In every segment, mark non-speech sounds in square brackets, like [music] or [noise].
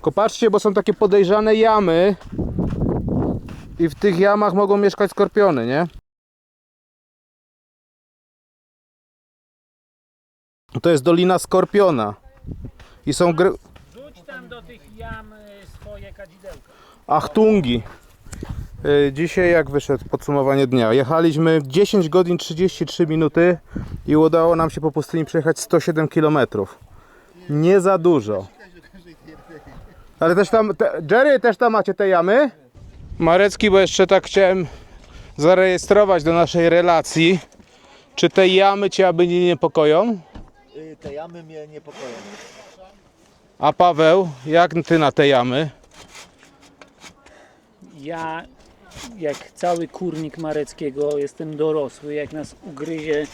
Tylko patrzcie, bo są takie podejrzane jamy. I w tych jamach mogą mieszkać skorpiony, nie? To jest Dolina Skorpiona. I są gry... Rzuć tam do tych jam y, swoje kadzidełka. Achtungi. Y, Dzisiaj jak wyszedł podsumowanie dnia? Jechaliśmy 10 godzin 33 minuty i udało nam się po pustyni przejechać 107 km. Nie za dużo. Ale też tam, te, Jerry, też tam macie te jamy? Marecki, bo jeszcze tak chciałem zarejestrować do naszej relacji. Czy te jamy Cię aby nie niepokoją? Y, Te jamy mnie niepokoją. A Paweł, jak Ty na te jamy? Ja, jak cały kurnik Mareckiego, jestem dorosły. Jak nas ugryzie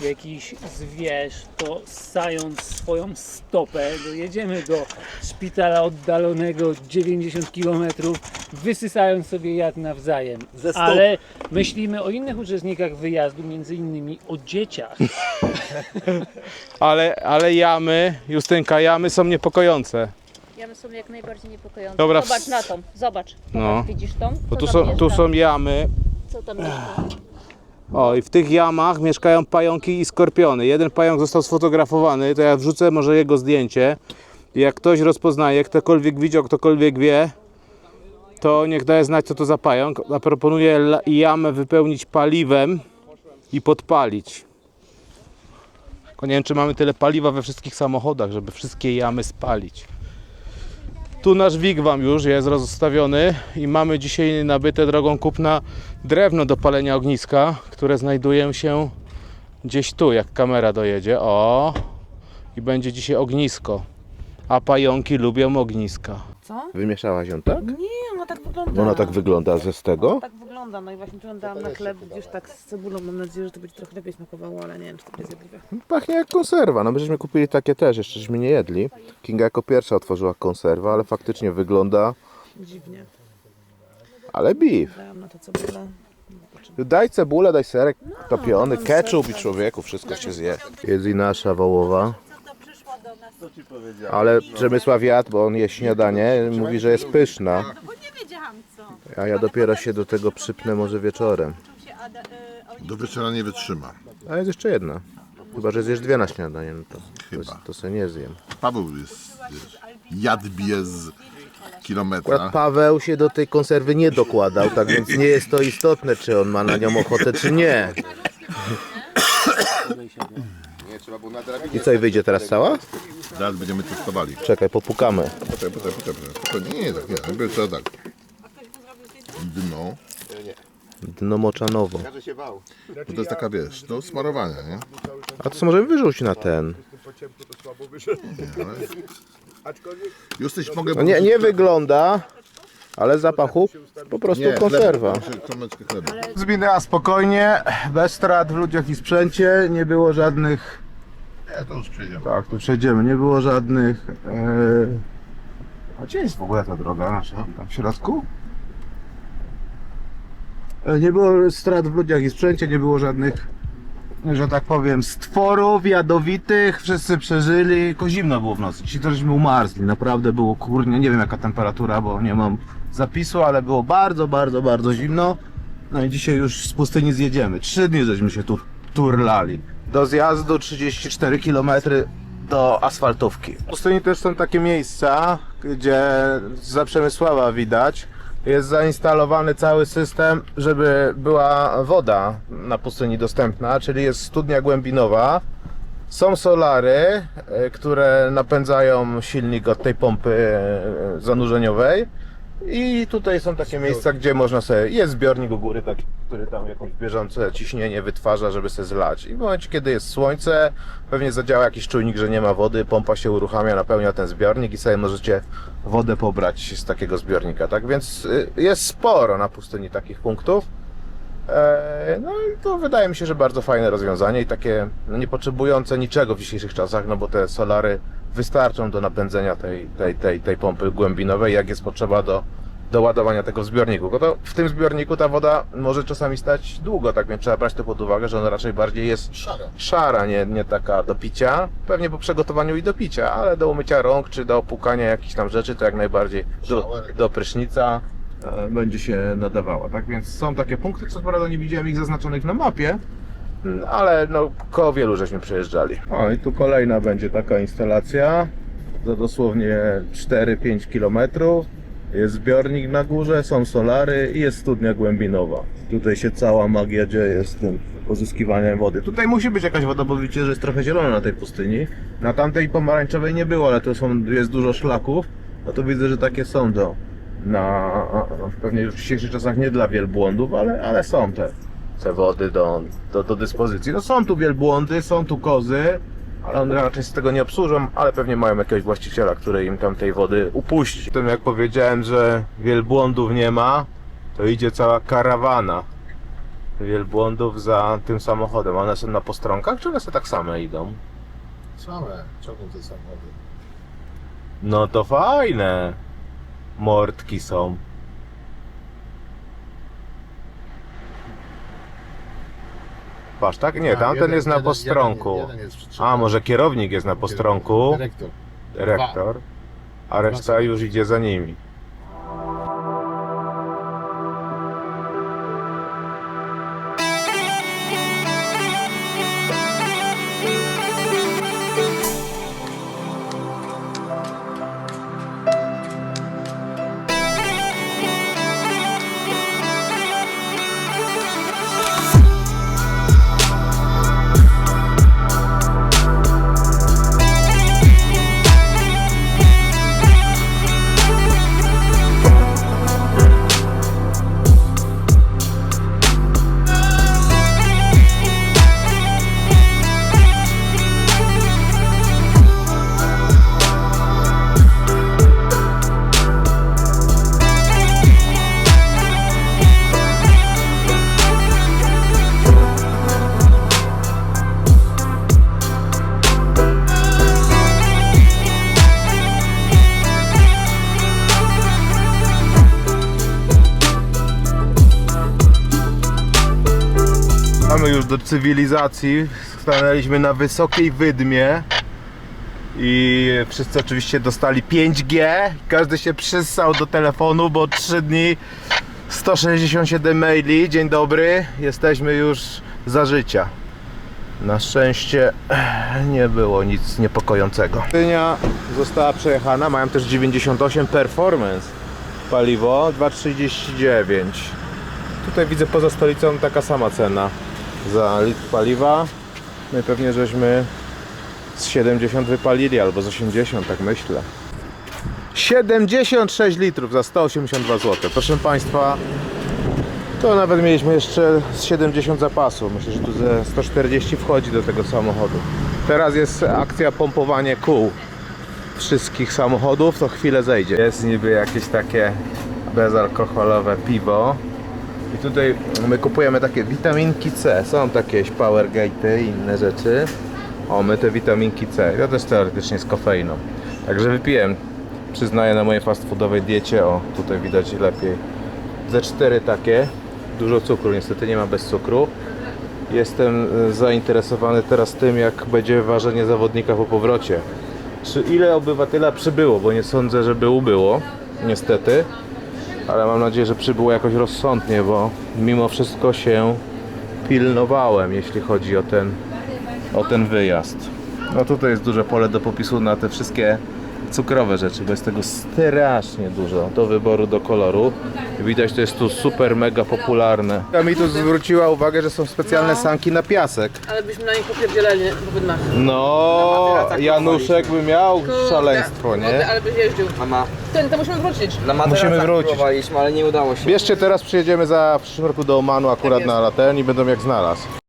jakiś zwierz, to ssając swoją stopę, dojedziemy do szpitala oddalonego 90 km, wysysając sobie jad nawzajem. Ze stóp. Ale myślimy o innych uczestnikach wyjazdu, między innymi o dzieciach. [laughs] Ale, ale jamy, Justynka, jamy są niepokojące. Jamy są jak najbardziej niepokojące. Dobra, Zobacz w- na tą, zobacz. No. Widzisz tą? Bo tu tam są, tu mieszka? są jamy. Co tam mieszka? O, i w tych jamach mieszkają pająki i skorpiony. Jeden pająk został sfotografowany, to ja wrzucę może jego zdjęcie. Jak ktoś rozpoznaje, ktokolwiek widział, ktokolwiek wie, to niech daje znać, co to za pająk. A proponuję jamę wypełnić paliwem i podpalić. Tylko nie wiem, czy mamy tyle paliwa we wszystkich samochodach, żeby wszystkie jamy spalić. Tu nasz wigwam już jest rozstawiony i mamy dzisiaj nabyte drogą kupna drewno do palenia ogniska, które znajduje się gdzieś tu, jak kamera dojedzie. O! I będzie dzisiaj ognisko. A pająki lubią ogniska. Co? Wymieszałaś ją tak? Nie, ona tak wygląda. Ona tak wygląda ze z tego. Tak wygląda, no i właśnie tu ją dałam na chleb gdzieś tak z cebulą. Mam nadzieję, że to będzie trochę lepiej smakowało, ale nie wiem, czy to będzie zjadliwe. Pachnie jak konserwa. No my żeśmy kupili takie też, jeszcze żeśmy nie jedli. Kinga jako pierwsza otworzyła konserwę, ale faktycznie wygląda, Dziwnie. ale beef. Dałam na to cebulę. Daj cebulę, daj serek topiony, ketchup i człowieku, wszystko się zje. Jest i nasza wołowa. Ale Przemysław jadł, bo on je śniadanie, mówi, że jest pyszna. A ja dopiero się do tego przypnę może wieczorem. Do wieczora nie wytrzyma. A jest jeszcze jedna. Chyba, że zjesz dwie na śniadanie, no to, to, Chyba. to sobie nie zjem. Paweł jest jadbie z kilometra. Akurat Paweł się do tej konserwy nie dokładał, tak więc nie jest to istotne, czy on ma na nią ochotę, czy nie. [coughs] I co, i wyjdzie teraz cała? Zaraz będziemy testowali. Czekaj, popukamy. Poczekaj, poczekaj, poczekaj. poczekaj. Nie, nie, tak nie. Najpierw trzeba tak. Dno. Dno moczanowo. Bo to jest taka, wiesz, do smarowania, nie? A to co możemy wyrzucić na ten? Justyś mogę... No nie, nie wygląda, ale zapachu po prostu Nie, konserwa. Chleba, muszę kromeczkę chleba. Zminęła spokojnie, bez strat w ludziach i sprzęcie, nie było żadnych... Nie, to już przejdziemy. Tak, tu przejdziemy, nie było żadnych... E... A gdzie jest w ogóle ta droga nasza? Tam w środku? E, Nie było strat w ludziach i sprzęcie, nie było żadnych, że tak powiem, stworów jadowitych, wszyscy przeżyli, tylko zimno było w nocy. Dzisiaj to żeśmy umarzli, naprawdę było kurnie, nie wiem jaka temperatura, bo nie mam zapisu, ale było bardzo, bardzo, bardzo zimno. No i dzisiaj już z pustyni zjedziemy. Trzy dni żeśmy się tu turlali. Do zjazdu 34 km do asfaltówki. W pustyni też są takie miejsca, gdzie za Przemysława widać. Jest zainstalowany cały system, żeby była woda na pustyni dostępna, czyli jest studnia głębinowa. Są solary, e, które napędzają silnik od tej pompy e, zanurzeniowej. I tutaj są takie miejsca, gdzie można sobie. Jest zbiornik u góry, taki, który tam jakieś bieżące ciśnienie wytwarza, żeby sobie zlać. I w momencie, kiedy jest słońce, pewnie zadziała jakiś czujnik, że nie ma wody, pompa się uruchamia, napełnia ten zbiornik i sobie możecie wodę pobrać z takiego zbiornika. Tak więc y, jest sporo na pustyni takich punktów. E, No i to wydaje mi się, że bardzo fajne rozwiązanie i takie no, nie potrzebujące niczego w dzisiejszych czasach, no bo te solary wystarczą do napędzenia tej, tej, tej, tej pompy głębinowej, jak jest potrzeba do do ładowania tego w zbiorniku. To w tym zbiorniku ta woda może czasami stać długo, tak więc trzeba brać to pod uwagę, że ona raczej bardziej jest Szara. szara, nie, nie taka do picia. Pewnie po przygotowaniu i do picia, ale do umycia rąk czy do płukania jakichś tam rzeczy to jak najbardziej do, do prysznica e, będzie się nadawała. Tak więc są takie punkty, co prawda nie widziałem ich zaznaczonych na mapie, ale no koło wielu żeśmy przejeżdżali. O i tu kolejna będzie taka instalacja za dosłownie 4-5 km. Jest zbiornik na górze, są solary i jest studnia głębinowa. Tutaj się cała magia dzieje z tym pozyskiwaniem wody. Tutaj musi być jakaś woda, bo widzicie, że jest trochę zielona na tej pustyni. Na tamtej pomarańczowej nie było, ale tu są, jest dużo szlaków. No to widzę, że takie są do na pewnie w dzisiejszych czasach nie dla wielbłądów, ale, ale są te, te wody do, do, do dyspozycji. No są tu wielbłądy, są tu kozy, ale one raczej z tego nie obsłużą, ale pewnie mają jakiegoś właściciela, który im tam tej wody upuści. Tym jak powiedziałem, że wielbłądów nie ma, to idzie cała karawana wielbłądów za tym samochodem. One są na postronkach, czy one sobie tak same idą? Same ciągną te samochody. No to fajne. Mordki są. Patrz, tak? Nie, tamten jeden- jest na jeden- postronku. jeden- jeden jest przytrzymany. A, może kierownik jest na postronku, Dyrektor. dyrektor, a reszta już idzie za nimi. Mamy już do cywilizacji. Stanęliśmy na wysokiej wydmie. I wszyscy oczywiście dostali 5G. Każdy się przyssał do telefonu, bo 3 dni 167 maili. Dzień dobry. Jesteśmy już za życia. Na szczęście nie było nic niepokojącego. Dynia została przejechana. Mają też 98 performance. Paliwo 2,39. Tutaj widzę poza stolicą taka sama cena za litr paliwa. My pewnie żeśmy z 70 wypalili albo z 80, tak myślę. 76 litrów za 182 zł. Proszę Państwa, to nawet mieliśmy jeszcze z 70 zapasu. Myślę, że tu ze 140 wchodzi do tego samochodu. Teraz jest akcja pompowanie kół wszystkich samochodów, to chwilę zejdzie. Jest niby jakieś takie bezalkoholowe piwo. I tutaj my kupujemy takie witaminki C. Są takie jakieś Powergate'y i inne rzeczy. O, my te witaminki C. Ja też teoretycznie z kofeiną. Także wypiłem. Przyznaję na mojej fast foodowej diecie. O, tutaj widać lepiej. Ze cztery takie. Dużo cukru, niestety nie ma bez cukru. Jestem e, zainteresowany teraz tym, jak będzie ważenie zawodnika po powrocie. Czy ile obywatela przybyło, bo nie sądzę, żeby ubyło, niestety. Ale mam nadzieję, że przybyło jakoś rozsądnie, bo mimo wszystko się pilnowałem, jeśli chodzi o ten, o ten wyjazd. No tutaj jest duże pole do popisu na te wszystkie cukrowe rzeczy, bo jest tego strasznie dużo do wyboru, do koloru. Widać, to jest tu super, mega popularne. Ja mi tu zwróciła uwagę, że są specjalne sanki na piasek. Ale byśmy na nich popierdzielali po wydmach. No, Januszek by miał szaleństwo, nie? Ale byś jeździł. Mama, Ten, to musimy wrócić. na materacach Musimy wrócić. próbowaliśmy, ale nie udało się. Bierzcie teraz, przyjedziemy za w przyszłym roku do Omanu akurat na laten i będą jak znalazł.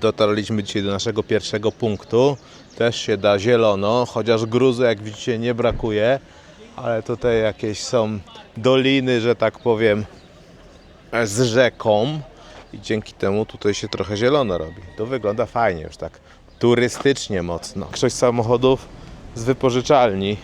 Dotarliśmy dzisiaj do naszego pierwszego punktu. Też się da zielono, chociaż gruzu jak widzicie nie brakuje, ale tutaj jakieś są doliny, że tak powiem, z rzeką i dzięki temu tutaj się trochę zielono robi. To wygląda fajnie już tak turystycznie mocno. Większość samochodów z wypożyczalni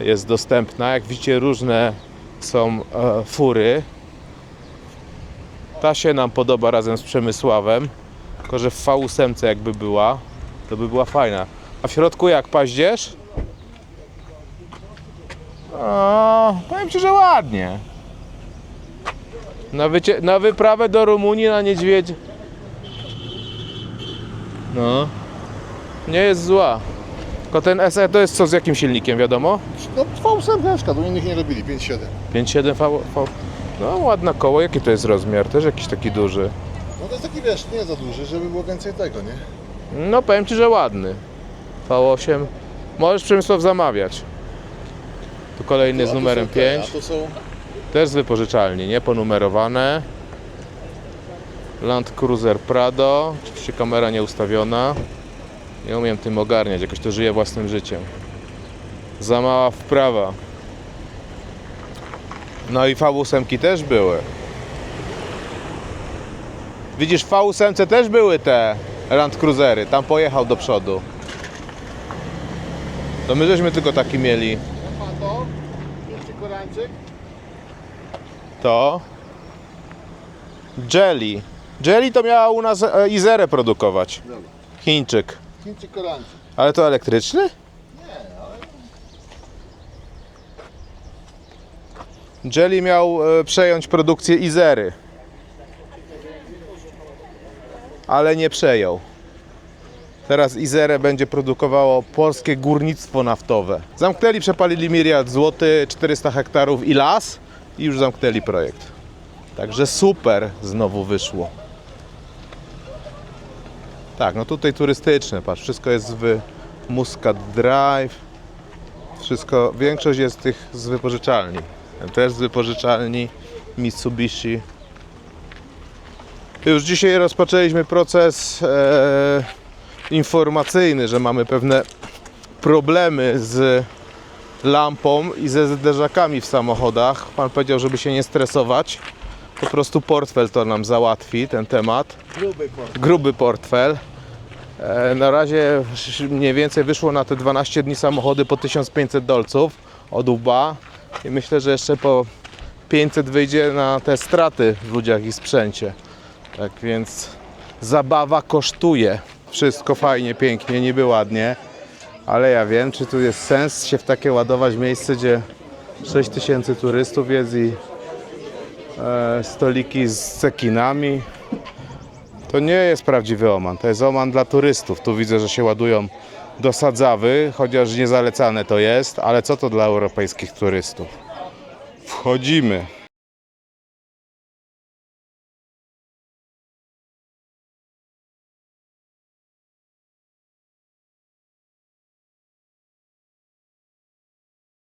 jest dostępna. Jak widzicie różne są e, fury. Ta się nam podoba razem z Przemysławem. Tylko, że w V8 jakby była, to by była fajna. A w środku jak paździerz? O, powiem Ci, że ładnie. Na, wycie- na wyprawę do Rumunii na niedźwiedź. No. Nie jest zła. Tylko ten SE to jest co z jakim silnikiem, wiadomo? No V8, tu innych nie robili, 5,7. 5.7 V, V. No ładne koło, jaki to jest rozmiar? Też jakiś taki duży. No to jest taki, wiesz, nie za duży, żeby było więcej tego, nie? No powiem Ci, że ładny. V8. Możesz Przemysław zamawiać. Tu kolejny z A tu numerem są te, 5. A to są... Też z wypożyczalni, nie ponumerowane. Land Cruiser Prado. Oczywiście kamera nie ustawiona. Nie umiem tym ogarniać, jakoś to żyje własnym życiem. Za mała wprawa. No i V8 też były. Widzisz, w V8 też były te Land Cruisery. Tam pojechał do przodu. To my żeśmy tylko taki mieli. To? To Jelly. Jelly to miała u nas e, Izerę produkować. Dobra. Chińczyk. Chińczyk korańczyk. Ale to elektryczny? Jelly miał e, przejąć produkcję Izery. Ale nie przejął. Teraz Izerę będzie produkowało polskie górnictwo naftowe. Zamknęli, przepalili miliard złoty, 400 hektarów i las i już zamknęli projekt. Także super znowu wyszło. Tak, no tutaj turystyczne, patrz, wszystko jest w Muscat Drive. Wszystko, większość jest tych z wypożyczalni. Też z wypożyczalni Mitsubishi. Już dzisiaj rozpoczęliśmy proces e, informacyjny, że mamy pewne problemy z lampą i ze zderzakami w samochodach. Pan powiedział, żeby się nie stresować. Po prostu portfel to nam załatwi ten temat Gruby port. gruby portfel. E, Na razie mniej więcej wyszło na te 12 dni samochody po 1500 dolców od łba i myślę, że jeszcze po 500 wyjdzie na te straty w ludziach i sprzęcie. Tak więc zabawa kosztuje. Wszystko fajnie, pięknie, niby ładnie, ale ja wiem, czy tu jest sens się w takie ładować miejsce, gdzie 6000 turystów jest i e, stoliki z cekinami. To nie jest prawdziwy Oman, to jest Oman dla turystów. Tu widzę, że się ładują do Sadzawy, chociaż niezalecane to jest, ale co to dla europejskich turystów? Wchodzimy.